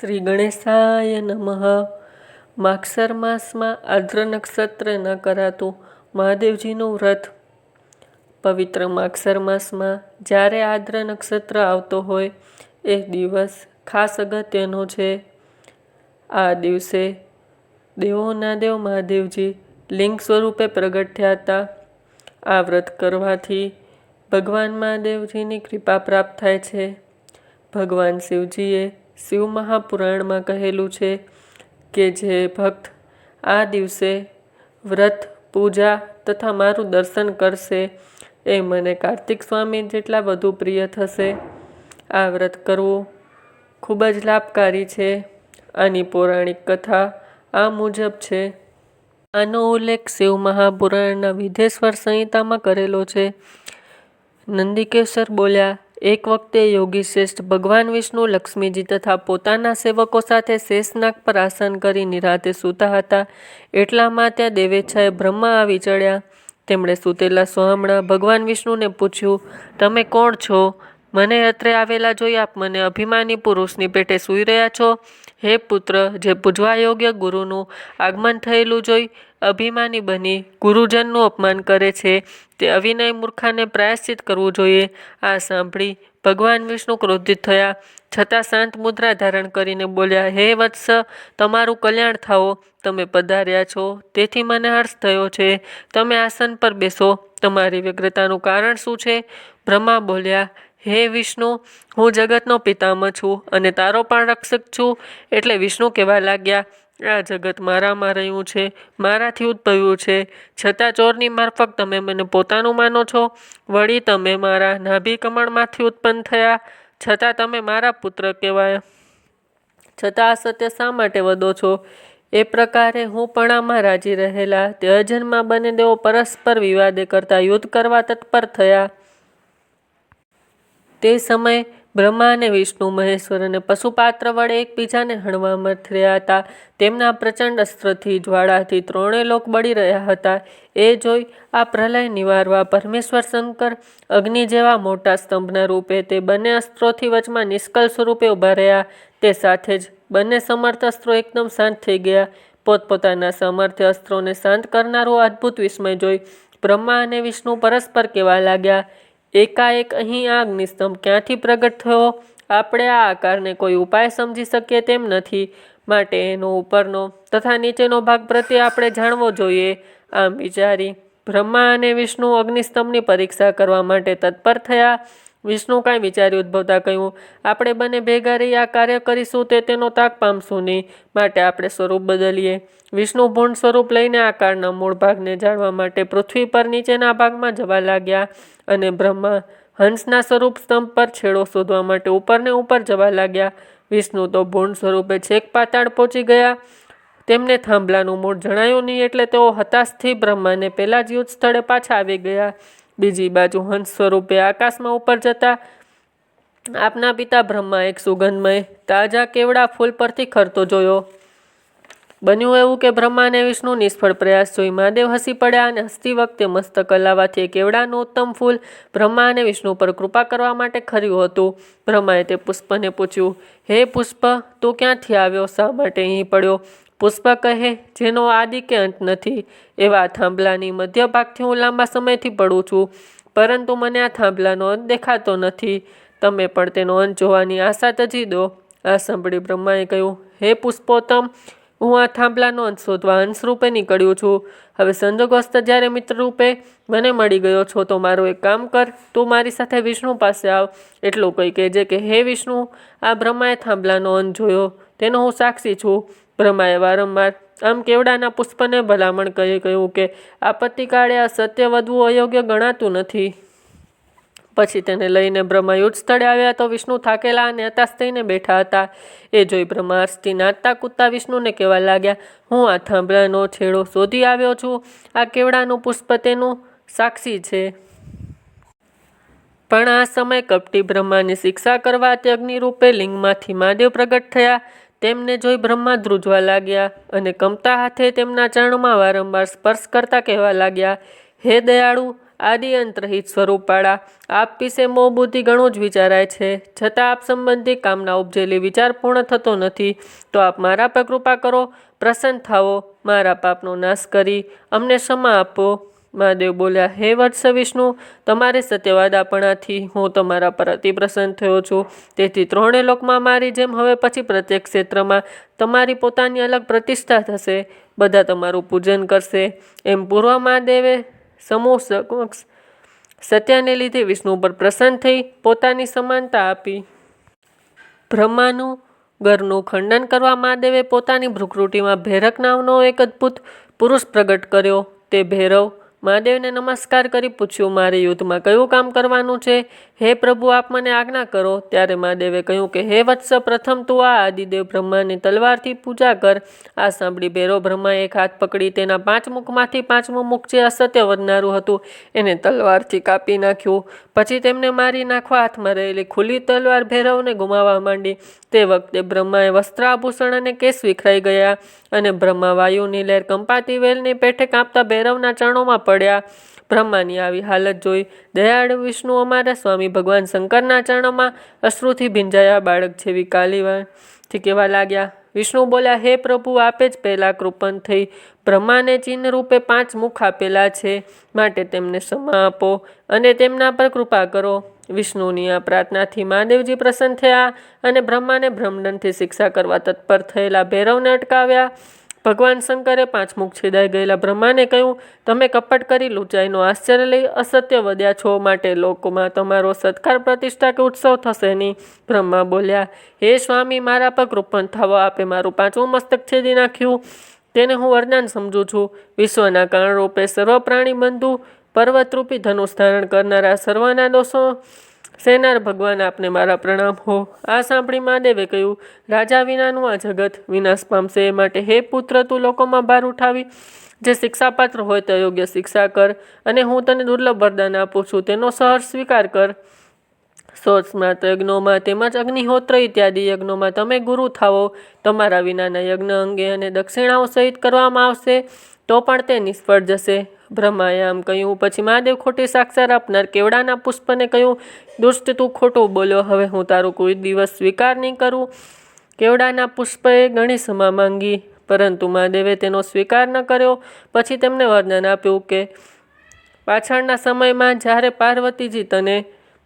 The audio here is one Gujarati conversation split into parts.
શ્રી ગણેશાય નમઃ. માક્ષર માસમાં આદ્ર ન કરાતું મહાદેવજીનું વ્રત. પવિત્ર માક્ષર માસમાં જ્યારે આદ્ર નક્ષત્ર આવતો હોય, એ દિવસ ખાસ અગત્યનો છે. આ દિવસે દેવોના દેવ મહાદેવજી લિંગ સ્વરૂપે પ્રગટ થયા હતા. આ વ્રત કરવાથી ભગવાન મહાદેવજીની કૃપા પ્રાપ્ત થાય છે. ભગવાન શિવજીએ શિવ મહાપુરાણમાં કહેલું છે કે જે ભક્ત આ દિવસે વ્રત, પૂજા તથા મારું દર્શન કરશે એ મને કાર્તિક સ્વામી જેટલા વધુ પ્રિય થશે. આ વ્રત કરવું ખૂબ જ લાભકારી છે આની પૌરાણિક કથા આ મુજબ છે. આનો ઉલ્લેખ શિવ મહાપુરાણના વિધેશ્વર સંહિતામાં કરેલો છે. નંદિકેશ્વર બોલ્યા એક વખતે યોગી શ્રેષ્ઠ ભગવાન વિષ્ણુ, લક્ષ્મીજી તથા પોતાના સેવકો સાથે શેષનાગ પર આસન કરી નિરાતે સૂતા હતા. એટલામાં ત્યાં દેવેચ્છાએ બ્રહ્મા આવી ચડ્યા. તેમણે સૂતેલા સોહામણા ભગવાન વિષ્ણુને પૂછ્યું, તમે કોણ છો? મને અત્રે આવેલા જોઈ આપ મને અભિમાની પુરુષની પેટે સૂઈ રહ્યા છો. હે પુત્ર, જે પૂજવા યોગ્ય ગુરુનું આગમન થયેલું જોઈ અભિમાની બની ગુરુજનનું અપમાન કરે છે, તે અવિનય મૂર્ખાને પ્રાયશ્ચિત કરવું જોઈએ. આ સાંભળી ભગવાન વિષ્ણુ ક્રોધિત થયા. છતાં શાંત મુદ્રા ધારણ કરીને બોલ્યા, હે વત્સ, તમારું કલ્યાણ થાઓ. તમે પધાર્યા છો. તેથી મને હર્ષ થયો છે. તમે આસન પર બેસો. તમારી વ્યગ્રતાનું કારણ શું છે? બ્રહ્મા બોલ્યા હે વિષ્ણુ, હું જગતનો પિતામહ છું અને તારો પણ રક્ષક છું. એટલે વિષ્ણુ કહેવા લાગ્યા, આ જગત મારામાં રહ્યું છે, મારાથી ઉદ્ભવ્યું છે. છતાં ચોરની મારફક તમે મને પોતાનું માનો છો. વળી તમે મારા નાભી કમળમાંથી ઉત્પન્ન થયા. છતાં તમે મારા પુત્ર કહેવાય. છતાં સત્ય શા માટે વધો છો? એ પ્રકારે હું પણ આમાં રાજી રહેલા તે અજન્મા બને દેવો પરસ્પર વિવાદે કરતા યુદ્ધ કરવા તત્પર થયા. તે સમયે બ્રહ્મા અને વિષ્ણુ મહેશ્વર અને પશુપાત્ર વડે એકબીજાને હણવા મથર્યા હતા. તેમના પ્રચંડ અસ્ત્રથી, જ્વાળાથી ત્રણેય લોક બળી રહ્યા હતા. એ જોઈ આ પ્રલય નિવારવા પરમેશ્વર શંકર અગ્નિ જેવા મોટા સ્તંભના રૂપે તે બંને અસ્ત્રોથી વચમાં નિષ્કલ સ્વરૂપે ઊભા રહ્યા. તે સાથે જ બંને સમર્થ અસ્ત્રો એકદમ શાંત થઈ ગયા. પોતપોતાના સમર્થ અસ્ત્રોને શાંત કરનારું અદ્ભુત વિસ્મય જોઈ બ્રહ્મા અને વિષ્ણુ પરસ્પર કહેવા લાગ્યા. એકાએક અહીં આ અગ્નિસ્તંભ ક્યાંથી પ્રગટ થયો? આપણે આ આકારને કોઈ ઉપાય સમજી શકીએ તેમ નથી. માટે એનો ઉપરનો તથા નીચેનો ભાગ પ્રત્યે આપણે જાણવો જોઈએ. આમ વિચારી બ્રહ્મા અને વિષ્ણુ અગ્નિસ્તંભની પરીક્ષા કરવા માટે તત્પર થયા. વિષ્ણુ કાંઈ વિચારી ઉદ્ભવતા કહ્યું, આપણે બંને ભેગા રહી આ કાર્ય કરીશું તે તેનો તાક પામશું નહીં, માટે આપણે સ્વરૂપ બદલીએ. વિષ્ણુ ભૂણ સ્વરૂપ લઈને આકારના મૂળ ભાગને જાણવા માટે પૃથ્વી પર નીચેના ભાગમાં જવા લાગ્યા અને બ્રહ્મા હંસના સ્વરૂપ સ્તંભ પર છેડો શોધવા માટે ઉપરને ઉપર જવા લાગ્યા. વિષ્ણુ તો ભૂંડ સ્વરૂપે છેક પાતાળ પહોંચી ગયા. તેમને થાંભલાનું મૂળ જણાયું નહીં એટલે તેઓ હતાશથી બ્રહ્માને પહેલાં જ યુદ્ધ સ્થળે પાછા આવી ગયા. બીજી બાજુ હંસ સ્વરૂપે આકાશમાં ઉપર જતા આપના પિતા બ્રહ્મા એક સુગંધમય, તાજા કેવડા ફૂલ પરથી ખરતો જોયો. બન્યું એવું કે બ્રહ્મા અને વિષ્ણુ નિષ્ફળ પ્રયાસ જોઈ મહાદેવ હસી પડ્યા અને હસતી વખતે મસ્તક હલાવાથી કેવડાનું ઉત્તમ ફૂલ બ્રહ્મા અને વિષ્ણુ પર કૃપા કરવા માટે ખર્યું હતું. બ્રહ્માએ તે પુષ્પને પૂછ્યું, હે પુષ્પ, તું ક્યાંથી આવ્યો? શા માટે અહીં પડ્યો? પુષ્પ કહે, જેનો આદિ કે અંત નથી, એવા થાંભલાની મધ્ય ભાગથી હું લાંબા સમયથી પડું છું. પરંતુ મને આ થાંભલાનો અંત દેખાતો નથી. તમે પણ તેનો અંત જોવાની આશા તજી દો. આ સાંભળી બ્રહ્માએ કહ્યું, હે પુષ્પોત્તમ, હું આ થાંભલાનો અંત શોધવા અંશ રૂપે નીકળ્યો છું. હવે સંજોગસ્ત જ્યારે મિત્ર રૂપે મને મળી ગયો છો, તો મારું એક કામ કર. તું મારી સાથે વિષ્ણુ પાસે આવ. એટલું કંઈ કહેજે કે, હે વિષ્ણુ, આ બ્રહ્માએ થાંભલાનો અંત જોયો. તેનો હું સાક્ષી છું. બ્રહ્માએ વારંવાર. આમ કેવડાના પુષ્પને ભલામણ કહી કહ્યું કે આપત્તિકાળે આ સત્ય વધવું અયોગ્ય ગણાતું નથી. પછી તેને લઈને બ્રહ્મા યુદ્ધ સ્થળે આવ્યા તો વિષ્ણુ થાકેલા અને હતાશ થઈને બેઠા હતા. એ જોઈ બ્રહ્મા હર્ષથી નાચતા કૂદતા વિષ્ણુને કહેવા લાગ્યા, હું આ થાંભલાનો છેડો શોધી આવ્યો છું. આ કેવડાનું પુષ્પ તેનું સાક્ષી છે. પણ આ સમય કપટી બ્રહ્માની શિક્ષા કરવા તે અગ્નિરૂપે લિંગમાંથી મહાદેવ પ્રગટ થયા. તેમને જોઈ બ્રહ્મા ધ્રુજવા લાગ્યા અને કમતા હાથે તેમના ચરણમાં વારંવાર સ્પર્શ કરતા કહેવા લાગ્યા, હે દયાળુ આદિ અંતરહિત સ્વરૂપવાળા આપ વિશે મો બુદ્ધિ ઘણું જ વિચારાય છે. છતાં આપ સંબંધી કામના ઉપજેલી વિચાર પૂર્ણ થતો નથી. તો આપ મારા પર કૃપા કરો, પ્રસન્ન થાવો મારા પાપનો નાશ કરી, અમને ક્ષમા આપો. મહાદેવ બોલ્યા, હે વત્સ વિષ્ણુ, તમારી સત્યવાદાપણાથી હું તમારા પર અતિ પ્રસન્ન થયો છું. તેથી ત્રણેય લોકમાં મારી જેમ હવે પછી પ્રત્યેક ક્ષેત્રમાં તમારી પોતાની અલગ પ્રતિષ્ઠા થશે. બધા તમારું પૂજન કરશે. એમ પૂર્વ મહાદેવે સમૂહ સમક્ષ સત્યને લીધે વિષ્ણુ પર પ્રસન્ન થઈ પોતાની સમાનતા આપી. બ્રહ્માનું ગરનું ખંડન કરવા મહાદેવે પોતાની ભૃકૃટીમાં ભૈરક નામનો એક અદ્ભુત પુરુષ પ્રગટ કર્યો. તે ભૈરવ મહાદેવને નમસ્કાર કરી પૂછ્યું, મારે યુદ્ધમાં કયું કામ કરવાનું છે? હે પ્રભુ, આપ મને આજ્ઞા કરો. ત્યારે મહાદેવે કહ્યું કે, હે વત્સ, પ્રથમ તું આ આદિદેવ બ્રહ્માની તલવારથી પૂજા કર. આ સાંભળી ભેરો બ્રહ્માએ એક હાથ પકડી તેના પાંચ મુખમાંથી પાંચમું મુખ જે અસત્ય વધનારું હતું, એને તલવારથી કાપી નાખ્યું. પછી તેમને મારી નાખવા હાથમાં રહેલી ખુલ્લી તલવાર ભૈરવને ગુમાવવા માંડી. તે વખતે બ્રહ્માએ વસ્ત્રાભૂષણ અને કેસ વિખરાઈ ગયા અને બ્રહ્મા વાયુની લહેર કંપાતી વેલની પેઠે કાપતા ભૈરવના ચરણોમાં પડ્યા. બ્રહ્માની આવી હાલત જોઈ દયાળુ વિષ્ણુ અમારા સ્વામી ભગવાન શંકરના ચરણોમાં અશ્રુથી ભીંજાયા બાળક જેવી કાલીવાથી કહેવા લાગ્યા. વિષ્ણુ બોલ્યા, હે પ્રભુ, આપે જ પહેલાં કૃપન થઈ. બ્રહ્માને ચિહ્ન રૂપે પાંચ મુખ આપેલા છે. માટે તેમને ક્ષમા આપો અને તેમના પર કૃપા કરો. વિષ્ણુની આ પ્રાર્થનાથી મહાદેવજી પ્રસન્ન થયા અને બ્રહ્માને બ્રહ્મદંડથી શિક્ષા કરવા તત્પર થયેલા ભૈરવને અટકાવ્યા. ભગવાન શંકરે પાંચ મુખ છેદાઈ ગયેલા બ્રહ્માને કહ્યું, તમે કપટ કરી લુચાઈનો આશ્ચર્ય લઈ અસત્ય વધ્યા છો માટે લોકોમાં તમારો સત્કાર પ્રતિષ્ઠા કે ઉત્સવ થશે નહીં. બ્રહ્મા બોલ્યા, હે સ્વામી, મારા પર કૃપણ થવો, આપે મારું પાંચમું મસ્તક છેદી નાખ્યું. તેને હું વરદાન સમજું છું. વિશ્વના કારણરૂપે સર્વ પ્રાણી બંધુ પર્વતરૂપી ધનુષ ધારણ કરનારા સર્વના દોષો સેનાર ભગવાન આપને મારા પ્રણામ હો. આ સાંભળી મહાદેવે કહ્યું, રાજા વિનાનું આ જગત વિનાશ પામશે. એ માટે હે પુત્ર, તું લોકોમાં ભાર ઉઠાવી. જે શિક્ષાપાત્ર હોય તે યોગ્ય શિક્ષા કર અને હું તને દુર્લભ વરદાન આપું છું. તેનો સહર્ષ સ્વીકાર કર. સ્વસ્માત યજ્ઞોમાં તેમજ અગ્નિહોત્ર ઇત્યાદિ યજ્ઞોમાં તમે ગુરુ થાવો તમારા વિનાના યજ્ઞ અંગે અને દક્ષિણાઓ સહિત કરવામાં આવશે. તો પણ તે નિષ્ફળ જશે. બ્રહ્માએ આમ કહ્યું. પછી મહાદેવ ખોટી સાક્ષર આપનાર કેવડાના પુષ્પને કહ્યું, દુષ્ટ તું ખોટું બોલ્યો હવે હું તારું કોઈ દિવસ સ્વીકાર નહીં કરું. કેવડાના પુષ્પએ ઘણી ક્ષમા માંગી, પરંતુ મહાદેવે તેનો સ્વીકાર ન કર્યો. પછી તેમને વરદાન આપ્યું કે, પાછળના સમયમાં જ્યારે પાર્વતીજી તને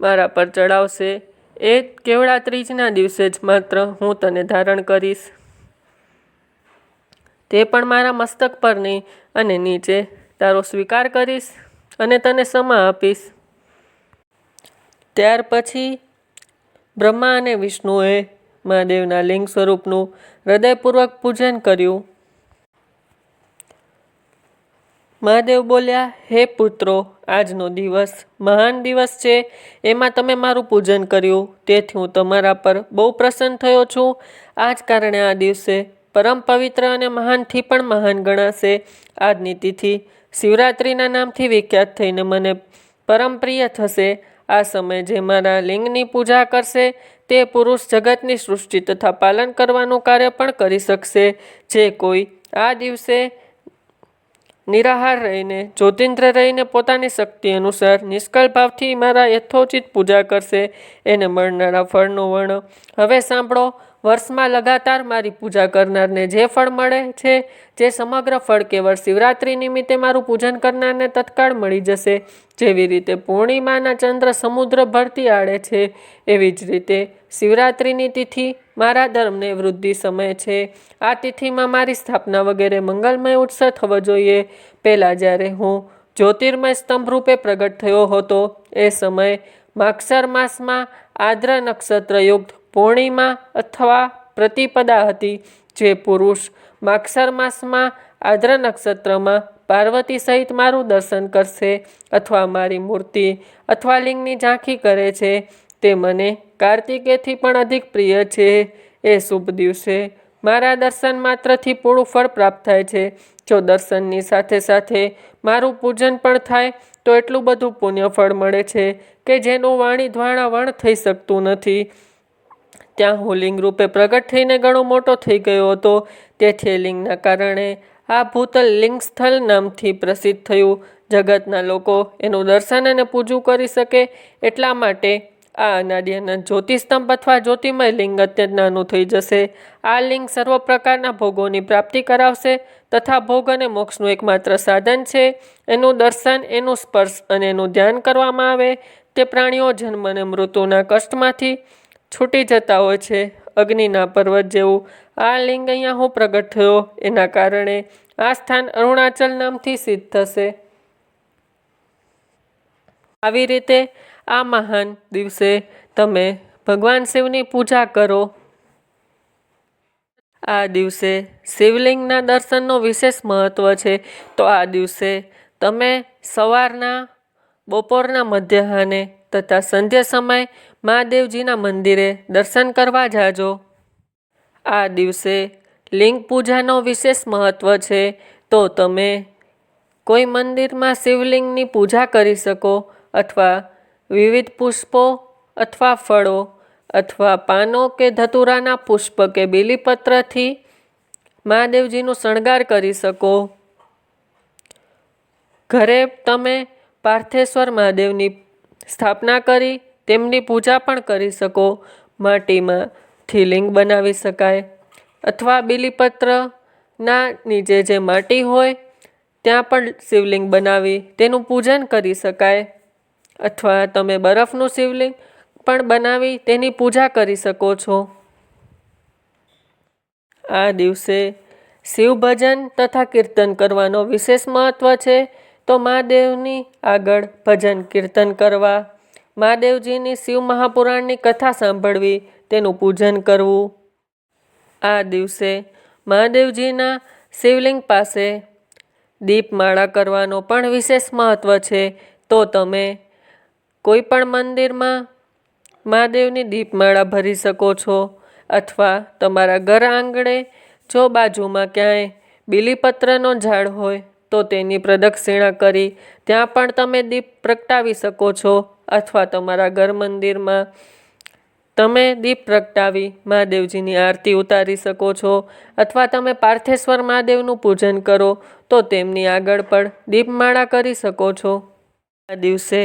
મારા પર ચડાવશે એ કેવડા ત્રીજના દિવસે જ માત્ર હું તને ધારણ કરીશ. તે પણ મારા મસ્તક પર નહીં અને નીચે તારો સ્વીકાર કરીશ અને તને ક્ષમા આપીશ. ત્યાર પછી બ્રહ્મા અને વિષ્ણુએ મહાદેવના લિંગ સ્વરૂપનું હૃદયપૂર્વક પૂજન કર્યું. મહાદેવ બોલ્યા, હે પુત્રો, આજનો દિવસ મહાન દિવસ છે. એમાં તમે મારું પૂજન કર્યું. તેથી હું તમારા પર બહુ પ્રસન્ન થયો છું. આ જ કારણે આ દિવસે પરમ પવિત્ર અને મહાનથી પણ મહાન ગણાશે. આજની તિથિ શિવરાત્રિના નામથી વિખ્યાત થઈને મને પરમ પ્રિય થશે. આ સમયે જે મારા લિંગની પૂજા કરશે, તે પુરુષ જગતની સૃષ્ટિ તથા પાલન કરવાનું કાર્ય પણ કરી શકશે. જે કોઈ આ દિવસે નિરાહાર રહીને જ્યોતિન્દ્ર રહીને પોતાની શક્તિ અનુસાર નિષ્કળ ભાવથી મારા યથોચિત પૂજા કરશે. એને મળનારા ફળનું વર્ણ હવે સાંભળો. વર્ષમાં લગાતાર મારી પૂજા કરનારને જે ફળ મળે છે, જે સમગ્ર ફળ કેવળ શિવરાત્રિ નિમિત્તે મારું પૂજન કરનારને તત્કાળ મળી જશે, જેવી રીતે પૂર્ણિમાના ચંદ્ર સમુદ્ર ભરતી આડે છે, એવી જ રીતે શિવરાત્રિની તિથિ મારા ધર્મને વૃદ્ધિ સમય છે. આ તિથિમાં મારી સ્થાપના વગેરે મંગલમય ઉત્સવ થવો જોઈએ. પહેલાં જ્યારે હું જ્યોતિર્મય સ્તંભ રૂપે પ્રગટ થયો હતો, એ સમયે માક્ષર માસમાં આદ્ર નક્ષત્રયુક્ત પૂર્ણિમા અથવા પ્રતિપદા હતી, જે પુરુષ માક્ષર માસમાં આદ્ર નક્ષત્રમાં પાર્વતી સહિત મારું દર્શન કરશે અથવા મારી મૂર્તિ અથવા લિંગની ઝાંખી કરે છે, તે મને કાર્તિકેયથી પણ અધિક પ્રિય છે. એ શુભ દિવસે મારા દર્શન માત્રથી પૂરું ફળ પ્રાપ્ત થાય છે. જો દર્શનની સાથે સાથે મારું પૂજન પણ થાય, તો એટલું બધું પુણ્ય ફળ મળે છે કે જેનું વાણી દ્વાણા વણ થઈ શકતું નથી. ત્યાં હું લિંગ રૂપે પ્રગટ થઈને ઘણો મોટો થઈ ગયો હતો. તેથી લિંગના કારણે આ ભૂતલ લિંગ સ્થળ નામથી પ્રસિદ્ધ થયું. જગતના લોકો એનું દર્શન અને પૂજું કરી શકે એટલા માટે આ અનાદ્યના જ્યોતિસ્તંભ અથવા જ્યોતિમય લિંગ અત્યંત નાનું થઈ જશે. આ લિંગ સર્વ પ્રકારના ભોગોની પ્રાપ્તિ કરાવશે તથા ભોગ અને મોક્ષનું એકમાત્ર સાધન છે. એનું દર્શન, એનું સ્પર્શ અને એનું ધ્યાન કરવામાં આવે તે પ્રાણીઓ જન્મ અને મૃત્યુના કષ્ટમાંથી છૂટી જતા હોય છે. અગ્નિના પર્વત જેવું આ લિંગ અહીંયા હું પ્રગટ થયો. એના કારણે આ સ્થાન અરુણાચલ નામથી સિદ્ધ થશે. આવી રીતે આ મહાન દિવસે તમે ભગવાન શિવની પૂજા કરો. આ દિવસે શિવલિંગના દર્શનનો વિશેષ મહત્ત્વ છે. તો આ દિવસે તમે સવારના બપોરના મધ્યાહને તથા સંધ્યા સમય મહાદેવજીના મંદિરે દર્શન કરવા જાજો. આ દિવસે લિંગ પૂજાનો વિશેષ મહત્ત્વ છે, તો તમે કોઈ મંદિરમાં શિવલિંગની પૂજા કરી શકો અથવા વિવિધ પુષ્પો અથવા ફળો અથવા પાનો કે ધતુરાના પુષ્પ કે બીલીપત્રથી મહાદેવજીનો શણગાર કરી શકો. ઘરે તમે પાર્થેશ્વર મહાદેવની સ્થાપના કરી તેમની પૂજા પણ કરી શકો. માટીમાં થીલિંગ બનાવી શકાય અથવા બીલીપત્રના નીચે જે માટી હોય, ત્યાં પણ શિવલિંગ બનાવી તેનું પૂજન કરી શકાય. અથવા તમે બરફનું શિવલિંગ પણ બનાવી તેની પૂજા કરી શકો છો. આ દિવસે શિવ ભજન તથા કીર્તન કરવાનો વિશેષ મહત્ત્વ છે, તો મહાદેવની આગળ ભજન કીર્તન કરવા મહાદેવજીની શિવ મહાપુરાણની કથા સાંભળવી, તેનું પૂજન કરવું. આ દિવસે મહાદેવજીના શિવલિંગ પાસે દીપમાળા કરવાનો પણ વિશેષ મહત્ત્વ છે. તો તમે કોઈ પણ મંદિરમાં મહાદેવની દીપમાળા ભરી શકો છો અથવા તમારા ઘર આંગણે જો બાજુમાં ક્યાંય બીલીપત્રનો ઝાડ હોય, તો તેની પ્રદક્ષિણા કરી ત્યાં પણ તમે દીપ પ્રગટાવી શકો છો. અથવા તમારા ઘર મંદિરમાં તમે દીપ પ્રગટાવી મહાદેવજીની આરતી ઉતારી શકો છો અથવા તમે પાર્થેશ્વર મહાદેવનું પૂજન કરો, તો તેમની આગળ પણ દીપમાળા કરી શકો છો. આ દિવસે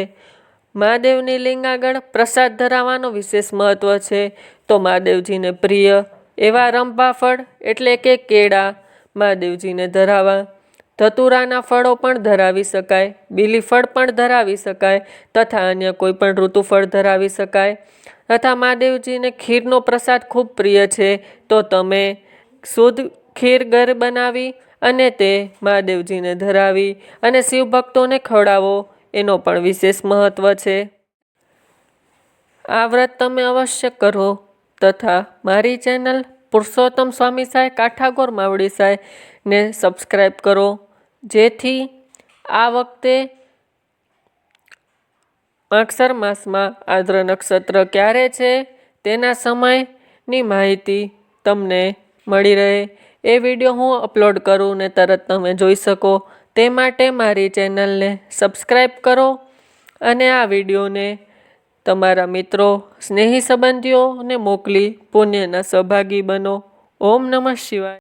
મહાદેવની લિંગ આગળ પ્રસાદ ધરાવવાનો વિશેષ મહત્ત્વ છે. તો મહાદેવજીને પ્રિય એવા રંભાફળ એટલે કે કેળા મહાદેવજીને ધરાવવા ધતુરાના ફળો પણ ધરાવી શકાય બીલીફળ પણ ધરાવી શકાય તથા અન્ય કોઈ પણ ઋતુફળ ધરાવી શકાય. તથા મહાદેવજીને ખીરનો પ્રસાદ ખૂબ પ્રિય છે. તો તમે શુદ્ધ ખીર ઘર બનાવી અને તે મહાદેવજીને ધરાવી અને શિવ ભક્તોને ખવડાવો, એનો પણ વિશેષ મહત્ત્વ છે. આ વ્રત તમે અવશ્ય કરો તથા મારી ચેનલ પુરુષોત્તમ સ્વામી સાહેબ કાઠાગોર માવડી સાહેબને સબસ્ક્રાઈબ કરો. જેથી આ વખતે માગસર માસમાં આદ્ર નક્ષત્ર ક્યારે છે તેના સમયની માહિતી તમને મળી રહે. એ વીડિયો હું અપલોડ કરું ને તરત તમે જોઈ શકો. તે માટે મારી ચેનલને સબસ્ક્રાઈબ કરો અને આ વિડીયોને તમારા મિત્રો, સ્નેહી સંબંધીઓને મોકલી પુણ્યના સહભાગી બનો. ઓમ નમઃ શિવાય.